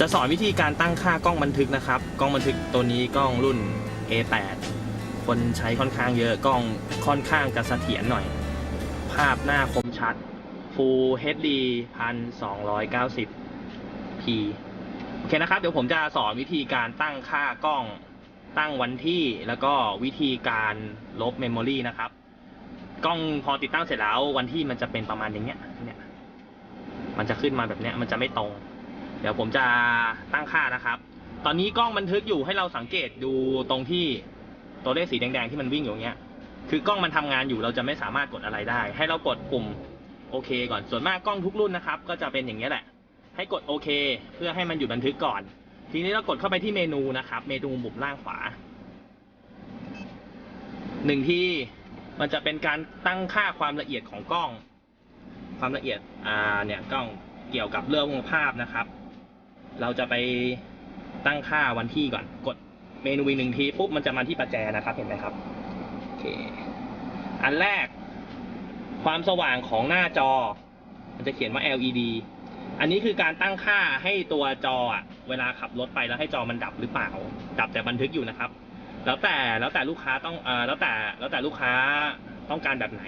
จะสอนวิธีการตั้งค่ากล้องบันทึกนะครับ กล้องบันทึกตัวนี้กล้องรุ่น A8 คนใช้ค่อนข้างเยอะกล้องค่อนข้างจะเสถียรหน่อย ภาพหน้าคมชัด Full HD 1290p โอเคนะครับ เดี๋ยวผมจะสอนวิธีการตั้งค่ากล้องตั้งวันที่แล้วก็วิธีการลบเมมโมรีนะครับ กล้องพอติดตั้งเสร็จแล้ววันที่มันจะเป็นประมาณอย่างเนี้ยเนี่ย มันจะขึ้นมาแบบเนี้ยมันจะไม่ตรง เดี๋ยวผมจะตั้งค่านะครับ ตอนนี้กล้องบันทึกอยู่ให้เราสังเกตดูตรงที่ตัวเลขสีแดงๆที่มันวิ่งอยู่อย่างเงี้ย คือกล้องมันทำงานอยู่เราจะไม่สามารถกดอะไรได้ ให้เรากดปุ่มโอเคก่อน ส่วนมากกล้องทุกรุ่นนะครับ ก็จะเป็นอย่างนี้ยแหละ ให้กดโอเค เพื่อให้มันหยุดบันทึกก่อน ทีนี้เรากดเข้าไปที่เมนูนะครับ เมนูมุมล่างขวาหนึ่งที่ มันจะเป็นการตั้งค่าความละเอียดของกล้อง ความละเอียดอ่าเนี่ยกล้องเกี่ยวกับเรื่องภาพนะครับ เราจะไปตั้งค่าวันที่ก่อน กดเมนูอีกหนึ่งทีปุ๊บมันจะมาที่ประแจนะครับเห็นไหมครับโอเคอันแรก ความสว่างของหน้าจอ มันจะเขียนว่า LED อันนี้คือการตั้งค่าให้ตัวจออะเวลาขับรถไปแล้วให้จอมันดับหรือเปล่า ดับแต่บันทึกอยู่นะครับ แล้วแต่แล้วแต่ลูกค้าต้องเอ่อแล้วแต่แล้วแต่ลูกค้าต้องการแบบไหน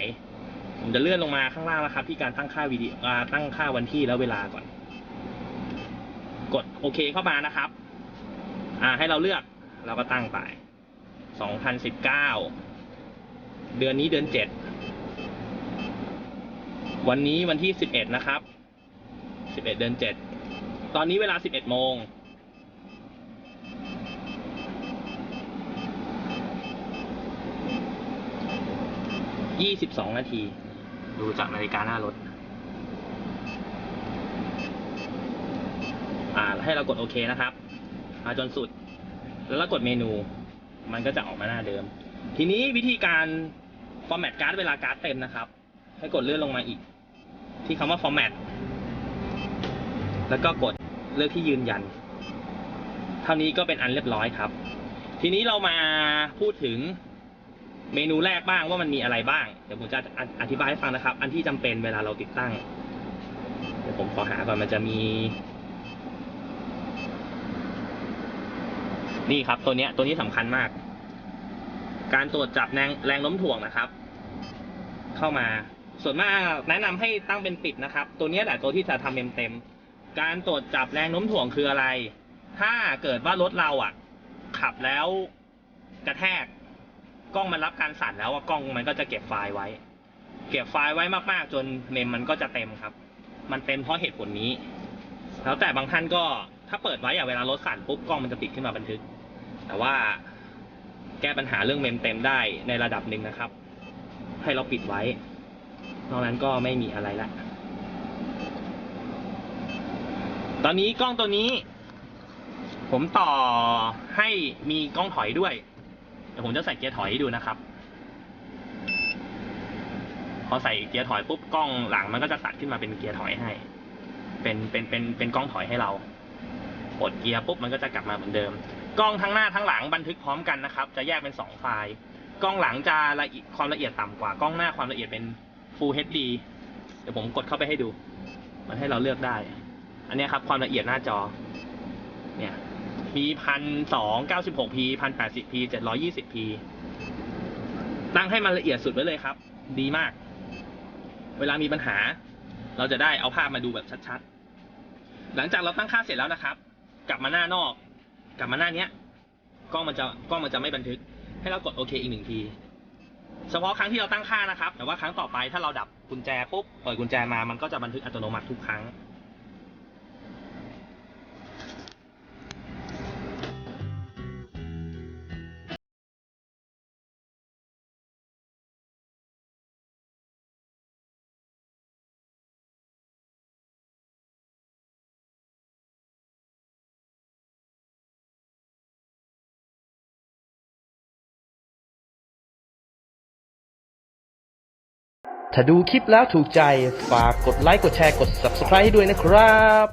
ผมจะเลื่อนลงมาข้างล่างนะครับ ที่การตั้งค่าวิดีอ่าตั้งค่าวันที่แล้วเวลาก่อน กดโอเคเข้ามานะครับ อ่าให้เราเลือกเราก็ตั้งไป 2019 เดือนนี้เดือน 7 วันนี้วันที่ 11 นะครับ 11 เดือน 7 ตอนนี้เวลา 11 โมง 22นาที ดูจากนาฬิกาหน้ารถ อ่า ให้เรากดโอเคนะครับมาจนสุด แล้วเรากดเมนู มันก็จะออกมาหน้าเดิม ทีนี้วิธีการ format การ์ดเวลาการ์ดเต็มนะครับ ให้กดเลื่อนลงมาอีก ที่คำว่า format แล้วก็กดเลือกที่ยืนยัน เท่านี้ก็เป็นอันเรียบร้อยครับ ทีนี้เรามาพูดถึง เมนูแรกบ้างว่ามันมีอะไรบ้าง เดี๋ยวผมจะอธิบายให้ฟังนะครับ อันที่จำเป็นเวลาเราติดตั้ง เดี๋ยวผมขอหาก่อนมันจะมี นี่ครับตัวเนี้ยตัวนี้สำคัญมาก การตรวจจับแรงแรงโน้มถ่วงนะครับ เข้ามา ส่วนมากแนะนำให้ตั้งเป็นปิดนะครับ ตัวนี้แหละตัวที่จะทำเต็มเต็มๆการตรวจจับแรงโน้มถ่วงคืออะไร ถ้าเกิดว่ารถเราอะ ขับแล้วกระแทก กล้องมันรับการสั่นแล้วอะกล้องมันก็จะเก็บไฟล์ไว้ เก็บไฟล์ไว้มากๆ จนเมมมันก็จะเต็มครับ มันเต็มเพราะเหตุผลนี้ แล้วแต่บางท่านก็ถ้าเปิดไว้อะเวลารถสั่นปุ๊บกล้องมันจะติดขึ้นมาบันทึก แต่ว่าแก้ปัญหาเรื่องเมมเต็มได้ในระดับหนึ่งนะครับ ให้เราปิดไว้ นอกนั้นก็ไม่มีอะไรละ ตอนนี้กล้องตัวนี้ ผมต่อให้มีกล้องถอยด้วย ดี๋ยวผมจะใส่เกียร์ถอยให้ดูนะครับ พอใส่เกียร์ถอยปุ๊บกล้องหลังมันก็จะตัดขึ้นมาเป็นเกียร์ถอยให้ เป็นเป็นเป็นเป็นกล้องถอยให้เราปดเกียร์ปุ๊บมันก็จะกลับมาเหมือนเดิม กล้องทั้งหน้าทั้งหลังบันทึกพร้อมกันนะครับ จะแยกเป็นสองไฟล์ กล้องหลังจะละเอียดความละเอียดต่ำกว่ากล้องหน้าความละเอียดเป็น Full HD เดี๋ยวผมกดเข้าไปให้ดู มันให้เราเลือกได้ อันนี้ครับความละเอียดหน้าจอ เนี่ย พันสองเก้าสิบหก P พันแปดสิบ P เจ็ดร้อยี่สิบ P ตั้งให้มันละเอียดสุดไว้เลยครับ ดีมาก เวลามีปัญหา เราจะได้เอาภาพมาดูแบบชัดๆ หลังจากเราตั้งค่าเสร็จแล้วนะครับ กลับมาหน้านอก กลับมาหน้าเนี้ยกล้องมันจะกล้องมันจะไม่บันทึก ให้เรากดโอเคอีกหนึ่งทีเฉพาะครั้งที่เราตั้งค่านะครับ แต่ว่าครั้งต่อไปถ้าเราดับกุญแจปุ๊บเปิดกุญแจมามันก็จะบันทึกอัตโนมัติทุกครั้ง ถ้าดูคลิปแล้วถูกใจ ฝากกดไลค์ กดแชร์ กด Subscribe ให้ด้วยนะครับ